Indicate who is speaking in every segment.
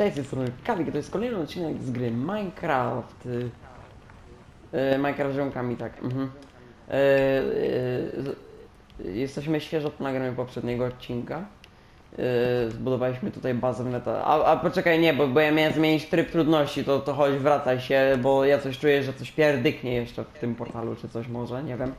Speaker 1: Cześć, z strony Kawik, to jest kolejny odcinek z gry Minecraft. Y, Minecraft z ziomkami, tak. Mhm. Y, z- jesteśmy świeżo po nagraniu poprzedniego odcinka. Zbudowaliśmy tutaj bazę w neta. A, a poczekaj, nie, bo, bo ja miałem zmienić tryb trudności, to, to chodź, wracaj się, bo ja coś czuję, że coś pierdyknie jeszcze w tym portalu, czy coś może, nie wiem.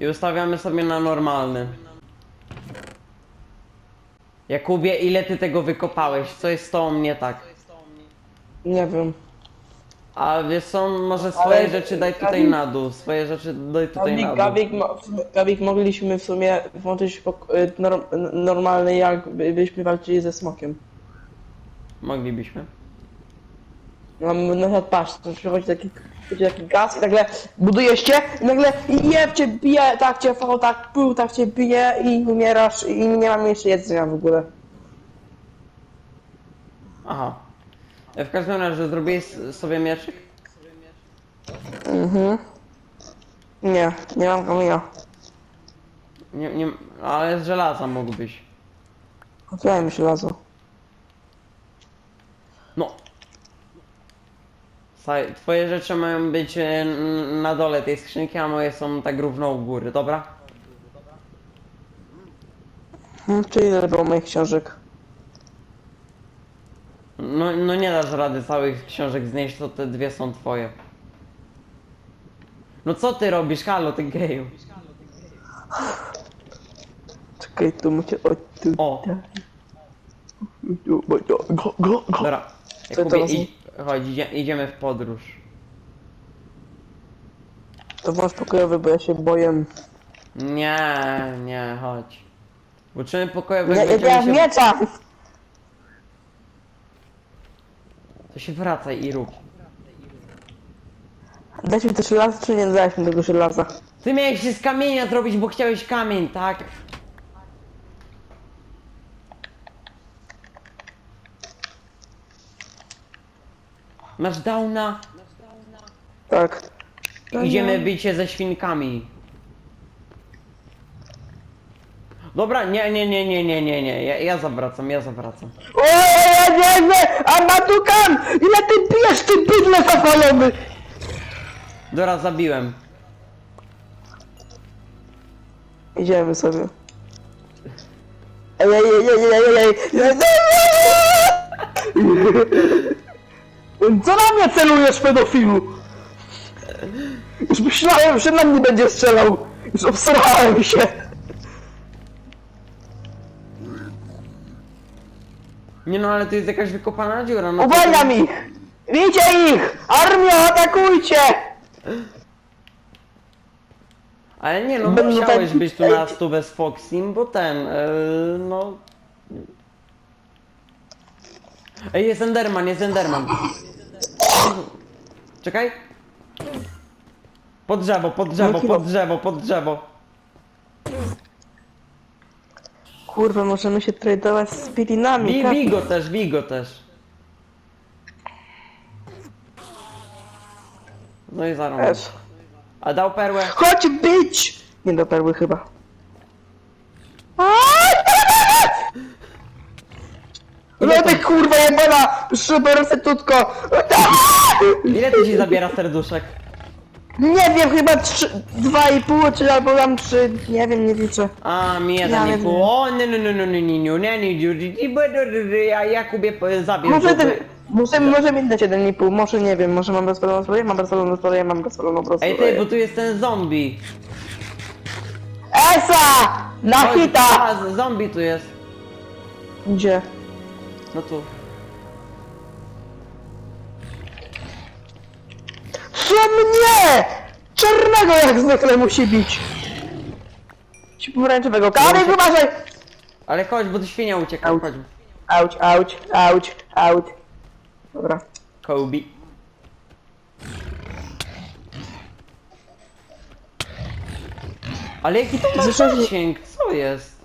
Speaker 1: I ustawiamy sobie na normalny. Jakubie, ile ty tego wykopałeś? Co jest z tobą nie tak?
Speaker 2: Nie wiem.
Speaker 1: A wiesz co, może swoje
Speaker 2: Ale-
Speaker 1: rzeczy daj tutaj
Speaker 2: Gawik-
Speaker 1: na dół, swoje rzeczy daj tutaj na
Speaker 2: Gawik,
Speaker 1: dół.
Speaker 2: Gawik, mo- Gawik mogliśmy w sumie włączyć pok- y, norm, n- normalny jak by- byśmy walczyli ze smokiem.
Speaker 1: Moglibyśmy.
Speaker 2: Mam na przykład patrz, to przychodzi taki, przychodzi taki gaz i nagle budujesz cię i nagle jeb cię bije, tak cię fał, tak pył, tak cię bije i umierasz i nie mam jeszcze jedzenia w ogóle.
Speaker 1: Aha. E, W każdym razie zrobiłeś sobie mieczyk?
Speaker 2: Mhm. Nie, nie mam kamienia.
Speaker 1: Nie, nie, ale z żelaza mógłbyś.
Speaker 2: Mi żelazo.
Speaker 1: Słuchaj, twoje rzeczy mają być e, na dole tej skrzynki, a moje są tak równo u góry, dobra?
Speaker 2: Hmm, Czyli ile było moich książek?
Speaker 1: No, no nie dasz rady całych książek znieść, to te dwie są twoje. No co ty robisz, halo, ty geju?
Speaker 2: Czekaj, tu macie... O, tu,
Speaker 1: O.
Speaker 2: tu, bo- go, go, go.
Speaker 1: Dobra,
Speaker 2: Co
Speaker 1: Jakubie,
Speaker 2: teraz?
Speaker 1: idź, chodź, idzie, idziemy w podróż.
Speaker 2: To masz pokojowy, bo ja się boję.
Speaker 1: Nie, nie, chodź. Uczymy pokojowego,
Speaker 2: Nie, ja
Speaker 1: będziemy
Speaker 2: ja
Speaker 1: się...
Speaker 2: miecza!
Speaker 1: To się wracaj i rób.
Speaker 2: Dać mi to żelazo, czy nie dałeś mi tego żelaza?
Speaker 1: Ty miałeś się z kamienia zrobić, bo chciałeś kamień, tak? Masz downa?
Speaker 2: Tak.
Speaker 1: Idziemy bić się ze świnkami. Dobra, nie, nie, nie, nie, nie, nie, nie, ja, ja zawracam, ja zawracam.
Speaker 2: O, ja nie wiem! A Matukan! Ile ty pijesz, ty bydle zapalony!
Speaker 1: Dobra, zabiłem.
Speaker 2: Idziemy sobie. Ej, ej, ej, ej, ej, ej, ej, ej. Co na mnie celujesz, pedofilu? Już myślałem, że na mnie będzie strzelał. Już obsrałem się.
Speaker 1: Nie no, ale to jest jakaś wykopana dziura, no to-
Speaker 2: Uwalniam ich! Widzicie ich! Armio, atakujcie!
Speaker 1: Ale nie no,
Speaker 2: Będą
Speaker 1: musiałeś
Speaker 2: tak-
Speaker 1: być tu na stówę z Foxim, bo ten, yy, no... Ej, jest Enderman, jest Enderman. Czekaj. Pod drzewo, pod drzewo, pod drzewo, pod drzewo.
Speaker 2: Kurwa, możemy się tradować z.
Speaker 1: Bij,
Speaker 2: tak?
Speaker 1: bij go też, bij go też. No i zarąb.
Speaker 2: Też.
Speaker 1: A dał perłę?
Speaker 2: Chodź bić! Nie do perły chyba. No ty kurwa jebana szubersetutko!
Speaker 1: Ile ty ci zabiera serduszek?
Speaker 2: Nie wiem, chyba trzy, dwa i pół, czy albo tam trzy, nie wiem, nie liczę.
Speaker 1: A, mi jeden
Speaker 2: Ja
Speaker 1: i
Speaker 2: wiem.
Speaker 1: pół. O, nie, nie, nie, nie, nie, nie, nie, nie, nie, nie, nie, ja Jakubie po- zabił
Speaker 2: Może, ten, może, może mi dać jeden i pół, może nie wiem, może mam bezpoloną zbroję, mam bezpoloną zbroję, mam bezpoloną
Speaker 1: Ej ty, bo tu jest ten zombie.
Speaker 2: ESA! Na
Speaker 1: Chodź,
Speaker 2: hita!
Speaker 1: A, z- zombie tu jest.
Speaker 2: Gdzie?
Speaker 1: No tu.
Speaker 2: Co mnie? Czarnego jak zwykle musi bić. Ci pomarańczowego. Kary, uważaj!
Speaker 1: Ale chodź, bo tu świnia ucieka,
Speaker 2: Au.
Speaker 1: chodź.
Speaker 2: Auć, auć, auć, auć. Dobra.
Speaker 1: Kobe. Ale jaki to ma
Speaker 2: Zresztą-
Speaker 1: zasięg? Co jest?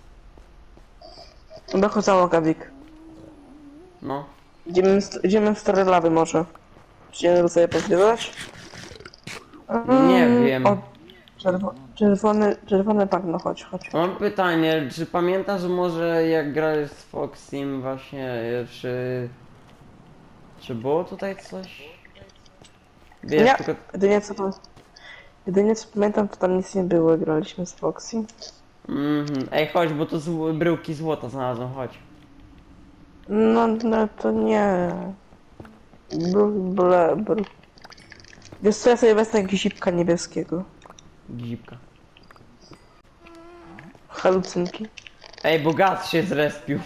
Speaker 2: Dochodzą Gawik.
Speaker 1: No.
Speaker 2: Idziemy, st- idziemy w stare lawy może. Nie sobie pozbierać?
Speaker 1: Nie
Speaker 2: Mm,
Speaker 1: wiem.
Speaker 2: O, Czerwo, czerwony, czerwony bagno, chodź, chodź.
Speaker 1: Mam pytanie, czy pamiętasz może jak grałeś z Foxim właśnie, e, czy... Czy było tutaj coś? Wiesz,
Speaker 2: Nie,
Speaker 1: tylko...
Speaker 2: jedynie co to... Jedynie co pamiętam, to tam nic nie było, graliśmy z Foxy.
Speaker 1: Mhm. Ej, chodź, bo tu zł- bryłki złota znalazłem, chodź.
Speaker 2: No, no to nie. Br, ble, br. Wiesz co, ja sobie wezmę gzipka niebieskiego.
Speaker 1: Gzipka.
Speaker 2: Halucynki.
Speaker 1: Ej, bo gaz się zrespił.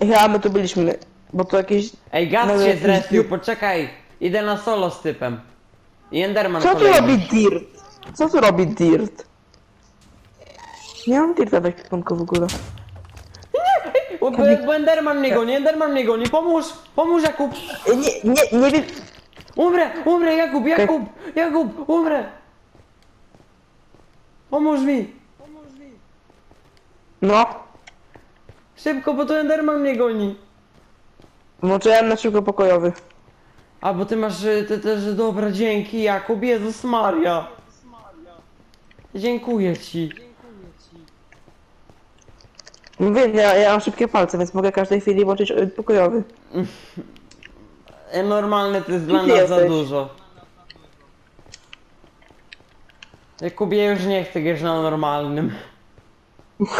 Speaker 2: Ej, a my tu byliśmy, bo to jakieś...
Speaker 1: Ej, gaz się
Speaker 2: jakiś
Speaker 1: zrespił, poczekaj. Idę na solo z typem. I Enderman
Speaker 2: Co tu
Speaker 1: kolejny.
Speaker 2: robi Dirt? Co tu robi Dirt? Nie mam Dirta w ekwipunku w ogóle.
Speaker 1: Bo, bo Enderman mnie goni, Enderman mnie goni, pomóż! Pomóż Jakub!
Speaker 2: Nie, nie, nie wiem...
Speaker 1: Umrę, umrę, Jakub, Jakub, Jakub, umrę! Pomóż mi!
Speaker 2: No.
Speaker 1: Szybko, bo tu Enderman mnie goni.
Speaker 2: Włączyłem na szybko pokojowy.
Speaker 1: A, bo ty masz, y, ty też, dobra, dzięki Jakub, Jezus Maria. Dziękuję ci.
Speaker 2: Mówię, ja, ja mam szybkie palce, więc mogę każdej chwili włączyć y, pokojowy.
Speaker 1: E, Normalne to jest dla
Speaker 2: ty
Speaker 1: nas za
Speaker 2: jesteś?
Speaker 1: dużo. Jakubie, już nie chcę grać na normalnym.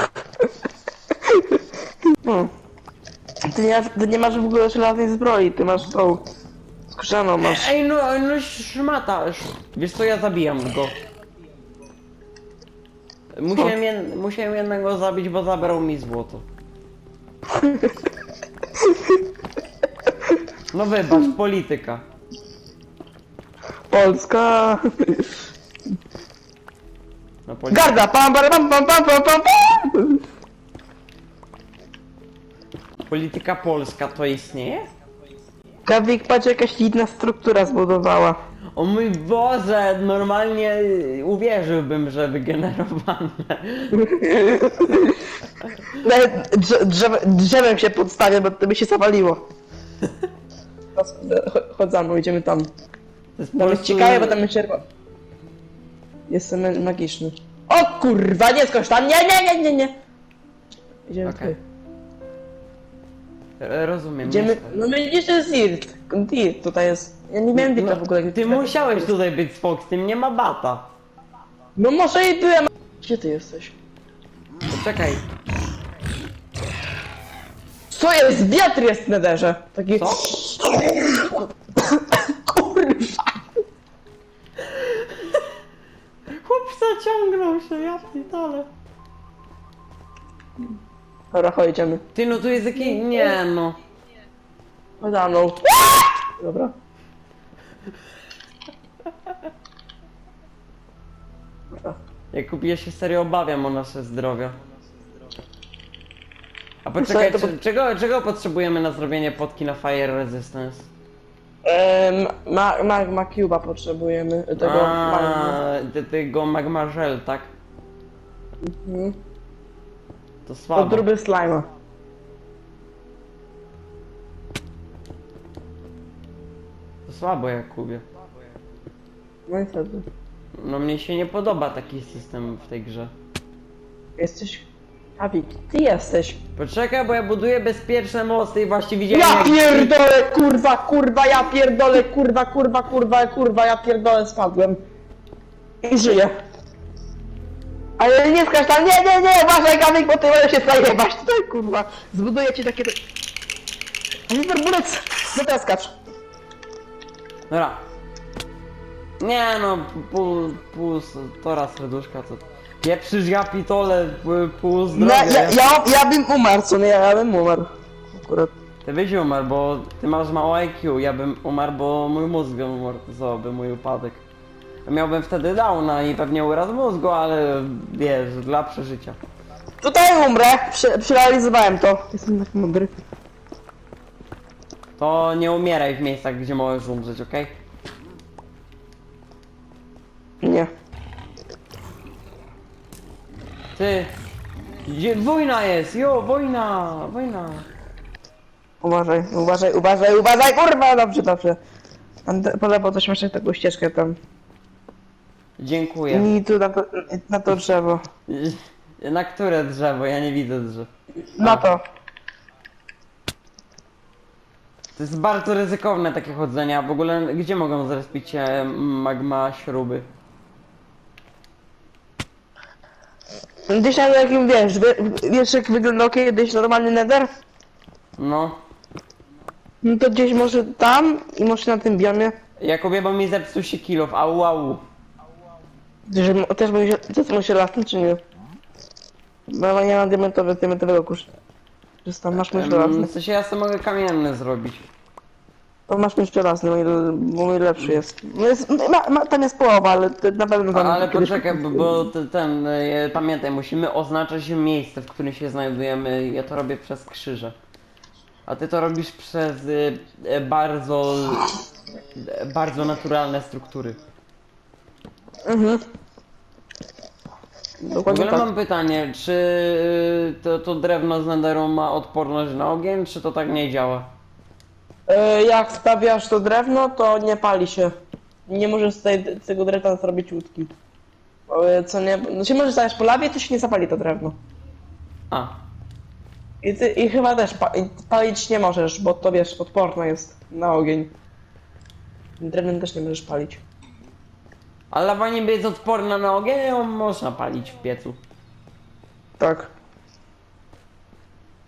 Speaker 2: Hmm. Ty nie, ty nie masz w ogóle żelaznej zbroi, ty masz tą skrzaną masz.
Speaker 1: Ej, no, no szmata. sz- Wiesz co, ja zabijam go. Musiałem, jed... Musiałem jednego zabić, bo zabrał mi złoto. No wybacz, polityka.
Speaker 2: Polska!
Speaker 1: No, polityka.
Speaker 2: Garda! Pam, pam, pam, pam, pam, pam, pam!
Speaker 1: Polityka polska to istnieje?
Speaker 2: Gawik, patrz jakaś inna struktura zbudowała.
Speaker 1: O mój Boże, normalnie uwierzyłbym, że wygenerowane.
Speaker 2: Nawet drze, drzew, drzewem się podstawia, bo to by się zawaliło. Ch- Chodź za mną, idziemy tam.
Speaker 1: To jest po
Speaker 2: Tam jest
Speaker 1: prostu-
Speaker 2: ciekawe, bo tam jest czerwony. Jestem ma- magiczny. O kurwa, nie skocz tam, nie, nie, nie, nie, nie. Idziemy
Speaker 1: Okej.
Speaker 2: tutaj.
Speaker 1: Rozumiem.
Speaker 2: Idziemy, no widzisz, to jest. Dirt tutaj jest. Ja nie miałem Dirta w ogóle.
Speaker 1: No, Ty musiałeś tutaj być z Foxem, nie ma bata.
Speaker 2: No może i byłem. Gdzie ty jesteś?
Speaker 1: Poczekaj,
Speaker 2: Co jest? Wiatr jest w nederze. Taki...
Speaker 1: co?
Speaker 2: Kurwa.
Speaker 1: Chłop zaciągnął się, ja pitole.
Speaker 2: Dobra, chodź, idziemy.
Speaker 1: Ty no tu jest taki... nie no.
Speaker 2: Chodź za mną. Dobra.
Speaker 1: Jakub, ja się serio obawiam o nasze zdrowie. A
Speaker 2: Słuchaj,
Speaker 1: poczekaj,
Speaker 2: to
Speaker 1: czy,
Speaker 2: po-
Speaker 1: czego, czego potrzebujemy na zrobienie potki na Fire Resistance?
Speaker 2: Ehm, ma, ma, ma Cuba potrzebujemy. Tego magma.
Speaker 1: A, te- tego magma gel, tak?
Speaker 2: Mhm.
Speaker 1: To słabo.
Speaker 2: Podróby slima.
Speaker 1: Słabo, Jakubie.
Speaker 2: No i wtedy.
Speaker 1: No mnie się nie podoba taki system w tej grze.
Speaker 2: Jesteś... Awik, ty jesteś.
Speaker 1: Poczekaj, bo ja buduję bezpieczne mosty i właśnie widziałem
Speaker 2: Ja
Speaker 1: jak...
Speaker 2: pierdolę, kurwa, kurwa, ja pierdolę, kurwa, kurwa, kurwa, kurwa, ja pierdolę, spadłem. I żyję. Ale nie skacz tam, nie, nie, nie, uważaj, Gawik, bo ty możesz się zajebać tutaj, kurwa. Zbuduję ci takie... Ale turbulec, no teraz skacz.
Speaker 1: Dobra. Nie no, pół, pół, to raz serduszka to... Pieprzysz ja pitole, pół, zdrowia.
Speaker 2: ja, ja, ja bym umarł, co nie, ja, ja bym umarł. Akurat.
Speaker 1: Ty byś umarł, bo ty masz mało IQ, ja bym umarł, bo mój mózg amortyzowałby mój upadek. Miałbym wtedy downa i pewnie uraz mózgu, ale wiesz, dla przeżycia.
Speaker 2: Tutaj umrę, Prze przerealizowałem to. Jestem tak mądry.
Speaker 1: To nie umieraj w miejscach, gdzie możesz umrzeć, okej?
Speaker 2: Nie.
Speaker 1: Ty... Gdzie wojna jest, jo, wojna, wojna.
Speaker 2: Uważaj, uważaj, uważaj, uważaj, kurwa, dobrze, dobrze. Tam te- po lewo coś masz taką ścieżkę tam.
Speaker 1: Dziękuję.
Speaker 2: I tu na to, na to drzewo.
Speaker 1: Na które drzewo? Ja nie widzę drzew.
Speaker 2: Na to.
Speaker 1: To jest bardzo ryzykowne takie chodzenia. W ogóle gdzie mogą zrespić się magma śruby?
Speaker 2: Gdzieś tam jakim wiesz, wie, wiesz jak wyglądał kiedyś normalny nether?
Speaker 1: No.
Speaker 2: No to gdzieś może tam i może na tym biomie.
Speaker 1: Jakubie, bo mi zepsuł się kilof, au au.
Speaker 2: Że mo- też będzie, to co się latem czy nie? Bo ja nie mam diamentowy, diamentowego kurzu. Tam masz mysz żelazny.
Speaker 1: W sensie ja sobie mogę kamienny zrobić.
Speaker 2: To masz mysz żelazny, mój, bo mój lepszy jest. No jest ma, ma, tam jest połowa, ale na pewno tam
Speaker 1: Ale
Speaker 2: kiedyś-
Speaker 1: poczekaj, bo, bo te- ten, e, pamiętaj, musimy oznaczać miejsce, w którym się znajdujemy. Ja to robię przez krzyże. A ty to robisz przez e, e, bardzo, bardzo naturalne struktury.
Speaker 2: Mhm.
Speaker 1: W
Speaker 2: Dokładnie
Speaker 1: ogóle
Speaker 2: tak.
Speaker 1: mam pytanie, czy e, to, to drewno z Netheru ma odporność na ogień, czy to tak nie działa?
Speaker 2: E, jak stawiasz to drewno, to nie pali się. Nie możesz z tej, z tego drewna zrobić łódki. E, Co nie, no się możesz stawiać po lawie, to się nie zapali to drewno.
Speaker 1: A,
Speaker 2: I, ty, i chyba też pa, i palić nie możesz, bo to wiesz, odporne jest na ogień. Drewnem też nie możesz palić.
Speaker 1: Ale lawa niby jest odporna na ogień, a ją można palić w piecu.
Speaker 2: Tak.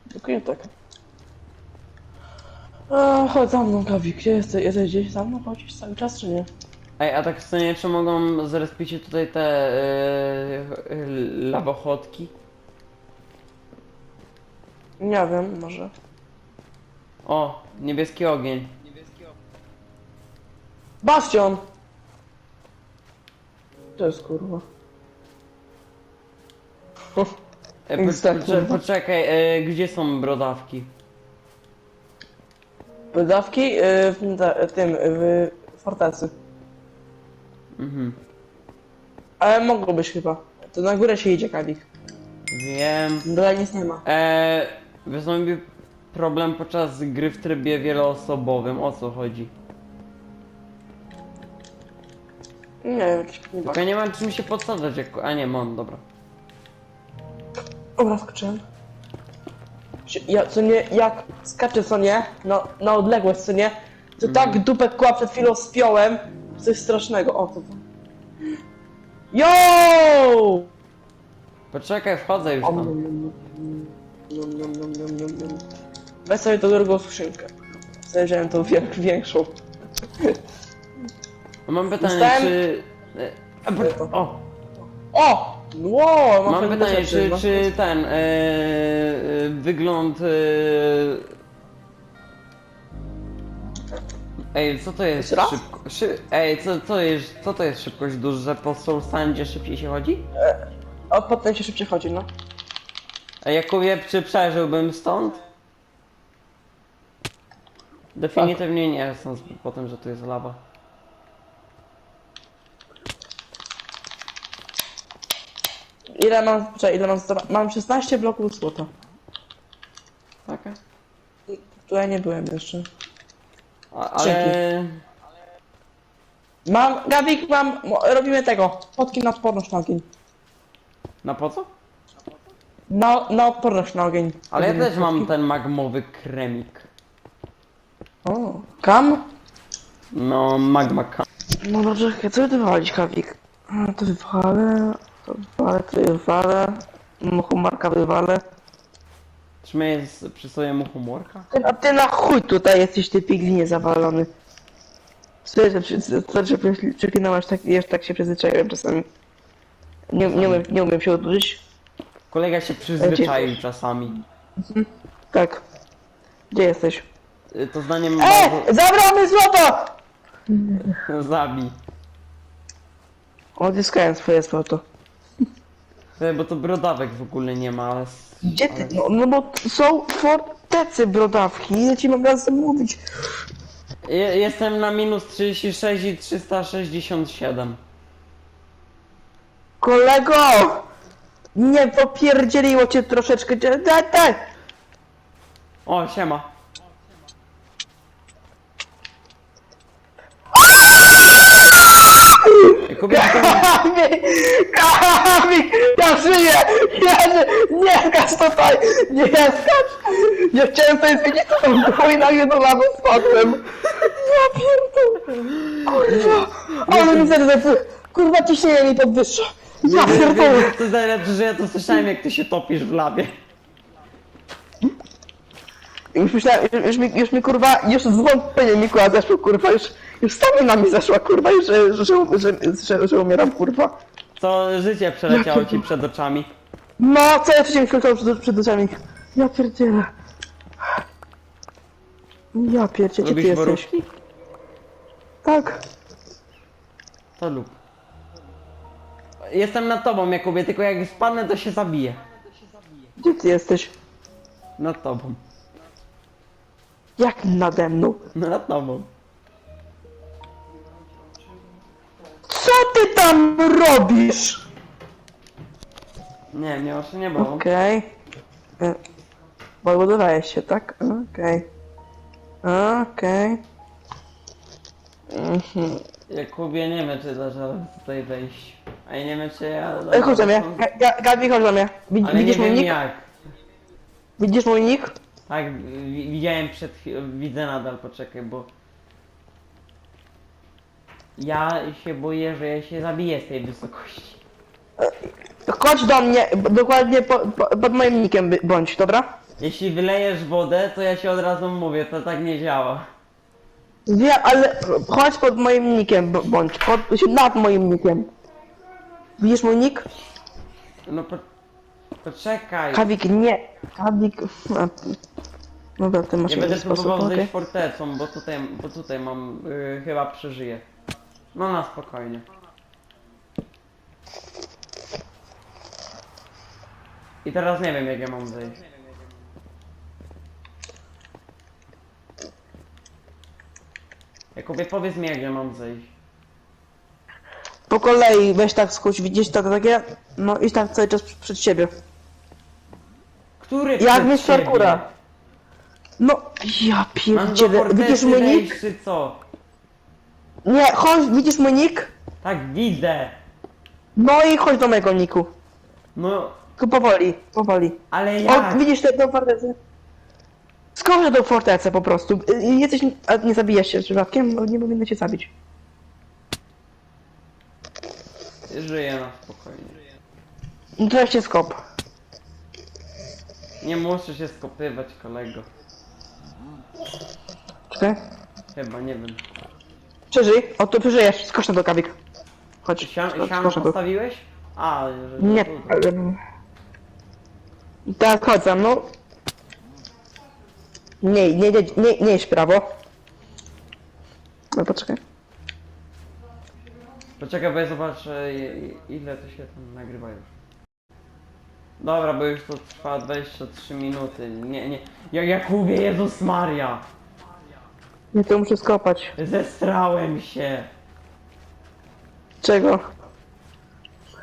Speaker 2: Dokładnie tak. A, chodź za mną, Kawik. Gdzie jesteś? Jesteś gdzieś za mną? Chodzisz cały czas, czy nie?
Speaker 1: Ej, a tak w sumie, czy mogą zrespić tutaj te yy, lawochodki?
Speaker 2: Nie wiem, może.
Speaker 1: O, niebieski ogień.
Speaker 2: Bastion! To jest kurwa.
Speaker 1: E, po,
Speaker 2: Niestety.
Speaker 1: pocze, poczekaj, e, gdzie są brodawki?
Speaker 2: Wydawki y, w te- tym, w fortecy.
Speaker 1: Mhm.
Speaker 2: Ale mogłobyś chyba. To na górę się idzie, Kawik.
Speaker 1: Wiem.
Speaker 2: Dole nic nie ma.
Speaker 1: E, wystąpił problem podczas gry w trybie wieloosobowym. O co chodzi?
Speaker 2: Nie nie
Speaker 1: Tylko nie mam czym się podsadzać, jak... A nie, mam, dobra.
Speaker 2: Dobra, skoczyłem. Ja, co nie, jak skaczę, co nie, no, na odległość, co nie, to tak dupę kła przed chwilą spiąłem, coś strasznego, o, to to. Yo!
Speaker 1: Poczekaj, wchodzę już tam.
Speaker 2: Weź sobie tą drugą skrzynkę. Wziąłem tą wiek, większą.
Speaker 1: Mam pytanie,
Speaker 2: Dostałem-
Speaker 1: czy... e, a, po- O!
Speaker 2: O! Wow,
Speaker 1: Mam
Speaker 2: fajne
Speaker 1: pytanie,
Speaker 2: rzeczy,
Speaker 1: czy,
Speaker 2: no.
Speaker 1: czy ten e, e, wygląd. E, ej, co to jest?
Speaker 2: Jeszcze raz?
Speaker 1: Szybko, szy, ej, co, co, jest, co to jest szybkość dusz, że po Soul Sandzie szybciej się chodzi?
Speaker 2: O, potem się szybciej chodzi, no.
Speaker 1: A Jakubie, czy przeżyłbym stąd? Definitywnie nie, sądz po tym, że tu jest lawa.
Speaker 2: Ile mam, czekaj, ile mam, zdoba- mam 16 bloków złota.
Speaker 1: Taka?
Speaker 2: Tu ja nie byłem jeszcze.
Speaker 1: A, ale...
Speaker 2: Mam, Gabik, mam, mo- robimy tego, potki na odporność na ogień.
Speaker 1: Na po co?
Speaker 2: Na, na odporność na ogień.
Speaker 1: Ale ja
Speaker 2: Robimy
Speaker 1: też mam ten magmowy kremik.
Speaker 2: O, kam?
Speaker 1: No, magma kam.
Speaker 2: No dobrze, co by tu wywalić, Gabik? A, To wywalę, wywalę, to wywalę, humarka wywalę.
Speaker 1: Czy jest przy sobie mu humorka?
Speaker 2: Ty, a ty na chuj tutaj jesteś, ty piglinie zawalony. Co, że, że przeklinałeś tak, wiesz, tak się przyzwyczaiłem czasami. Nie, nie, umiem, nie umiem się odwrócić.
Speaker 1: Kolega się przyzwyczaił czasami.
Speaker 2: Tak. Gdzie jesteś?
Speaker 1: Y, To zdaniem
Speaker 2: E!
Speaker 1: bardzo...
Speaker 2: Zabrał mi złoto!
Speaker 1: Zabij.
Speaker 2: Odzyskałem swoje złoto.
Speaker 1: Ty, Bo to brodawek w ogóle nie ma, ale...
Speaker 2: Gdzie ty? No, no bo są fortecy brodawki. Ile ci mam raz mówić?
Speaker 1: Je- Jestem na minus 36 i 367.
Speaker 2: Kolego! Nie popierdzieliło cię troszeczkę. Daj, daj!
Speaker 1: O, siema. Kobieta,
Speaker 2: Kamik! Ja żyję! Żyję! Nie skacz tutaj! Nie skacz! Nie chciałem tutaj zmienić to było i nagle do lawy spadłem. Ja pierdolę! Kurwa! Ale mi serce. Kurwa ciśnienie mi podwyższa. Ja pierdolę!
Speaker 1: To najlepsze, że ja to słyszałem jak ty się topisz w labie.
Speaker 2: Już myślałem, już, już, mi, już mi kurwa, już zwątpienie mi kurwa zeszło kurwa, już, już stamina mi zeszła kurwa, już, że, że, że, że, że, że umieram kurwa.
Speaker 1: Co życie przeleciało ci przed oczami.
Speaker 2: No, co ja wcześniej skończyłem przed, przed oczami? Ja pierdzielę. Ja pierdzielę, gdzie ty
Speaker 1: Lubisz
Speaker 2: jesteś? Tak.
Speaker 1: To lub. Jestem nad tobą, Jakubie, tylko jak spadnę, to się zabiję.
Speaker 2: Gdzie ty jesteś?
Speaker 1: Nad tobą.
Speaker 2: Jak nade mną?
Speaker 1: Nad tobą.
Speaker 2: Co ty tam robisz?
Speaker 1: Nie, mnie oczy nie bolą.
Speaker 2: Okej. Okay. Podbudowałeś się, tak? Okej. Okej. Mhm.
Speaker 1: Jakubie, nie wiem, czy radę tutaj wejść. A ja nie wiem, czy ja...
Speaker 2: Ej, chodź do mnie. Ga- Ga- Gabi, chodź do mnie.
Speaker 1: Ale nie
Speaker 2: Widzisz mój
Speaker 1: wiem
Speaker 2: nick?
Speaker 1: jak.
Speaker 2: Widzisz mój nick?
Speaker 1: Tak, wi- widziałem przed chwilą, widzę nadal, poczekaj, bo... Ja się boję, że ja się zabiję z tej wysokości.
Speaker 2: Chodź do mnie, b- dokładnie po, po, pod moim nickiem by- bądź, dobra?
Speaker 1: Jeśli wylejesz wodę, to ja się od razu mówię, to tak nie działa.
Speaker 2: Wiem, ale chodź pod moim nickiem b- bądź, pod, nad moim nickiem. Widzisz mój nick?
Speaker 1: No po... Poczekaj.
Speaker 2: Kawik, nie. Kawik... a, Dobra, ty masz
Speaker 1: Nie
Speaker 2: inny
Speaker 1: będę
Speaker 2: sposób,
Speaker 1: próbował
Speaker 2: okej.
Speaker 1: zejść fortecą, bo tutaj, bo tutaj mam, y, chyba przeżyję. No na spokojnie. I teraz nie wiem jak ja mam zejść. Jakubie powiedz mi jak ja mam zejść.
Speaker 2: Po kolei weź tak skróć, widzisz to takie? No i tak cały czas przed siebie.
Speaker 1: Który
Speaker 2: Jak
Speaker 1: przed siebie?
Speaker 2: parkura? No, ja
Speaker 1: Mam do
Speaker 2: pierdzielę. Widzisz
Speaker 1: wejść, czy co?
Speaker 2: Nie, chodź, widzisz mój nick?
Speaker 1: Tak widzę.
Speaker 2: No i chodź do mojego niku.
Speaker 1: No,
Speaker 2: Tylko powoli, powoli.
Speaker 1: ale
Speaker 2: O,
Speaker 1: jak?
Speaker 2: widzisz tę tę fortecę? Skoczę do fortecę po prostu. Y, Jesteś... A nie zabijesz się przypadkiem? Bo nie powinno cię zabić.
Speaker 1: Żyję na spokojnie.
Speaker 2: No to ja się skop.
Speaker 1: Nie muszę się skopywać kolego.
Speaker 2: Czekaj.
Speaker 1: Chyba, nie wiem.
Speaker 2: Przeżyj. O, to przeżyjesz. Skocz na do kabik. Chodź.
Speaker 1: Siam,
Speaker 2: skocz-
Speaker 1: siano
Speaker 2: skocz na to.
Speaker 1: postawiłeś? A, że...
Speaker 2: Nie.
Speaker 1: tu.
Speaker 2: Tak, chodź za mną. Nie, nie, nie, nie, nie w prawo. No poczekaj.
Speaker 1: Poczekaj, bo ja zobaczę i- i- ile to się tam nagrywa już. Dobra, bo już to trwa 23 minuty. Nie, nie. Ja, Jakubie, Jezus Maria!
Speaker 2: Nie, to muszę skopać.
Speaker 1: Zestrałem się!
Speaker 2: Czego?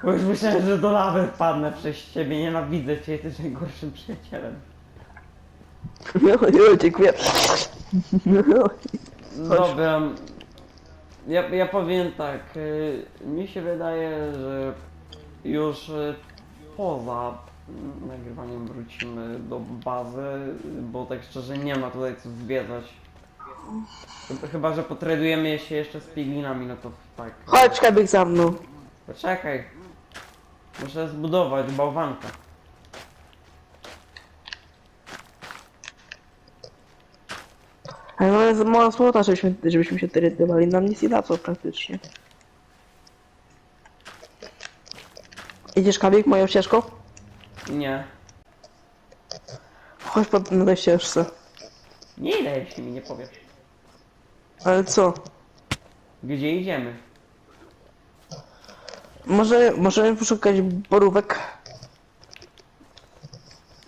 Speaker 1: Bo już myślałem, że do lawy wpadnę przez ciebie. Nienawidzę cię, jesteś najgorszym przyjacielem.
Speaker 2: No, dziękuję.
Speaker 1: Dobra. Ja, ja powiem tak. y, Mi się wydaje, że już y, poza nagrywaniem wrócimy do bazy, bo tak szczerze nie ma tutaj co zwiedzać. Chyba- Chyba, że potredujemy się jeszcze z piglinami, no to tak.
Speaker 2: Chodź kabik za mną.
Speaker 1: Poczekaj. Muszę zbudować bałwanka.
Speaker 2: Ale mamy za mało złota, żebyśmy, żebyśmy się terytowali. Nam nic nie da co praktycznie. Idziesz kabik moją ścieżką?
Speaker 1: Nie.
Speaker 2: Chodź pod na tej ścieżce.
Speaker 1: Nie idę, jeśli mi nie powiesz.
Speaker 2: Ale co?
Speaker 1: Gdzie idziemy?
Speaker 2: Może, możemy poszukać borówek?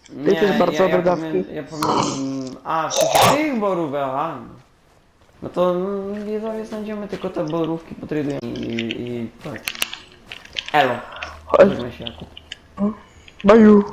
Speaker 1: Nie,
Speaker 2: też bardzo
Speaker 1: ja, ja,
Speaker 2: dodawki.
Speaker 1: pamię- ja pamiętam... A, przecież tych borówek, aha. No to mm, widzowie znajdziemy tylko te borówki, potradujemy i, i tak. Elo.
Speaker 2: Chodź.
Speaker 1: Się, Jakub.
Speaker 2: Baju.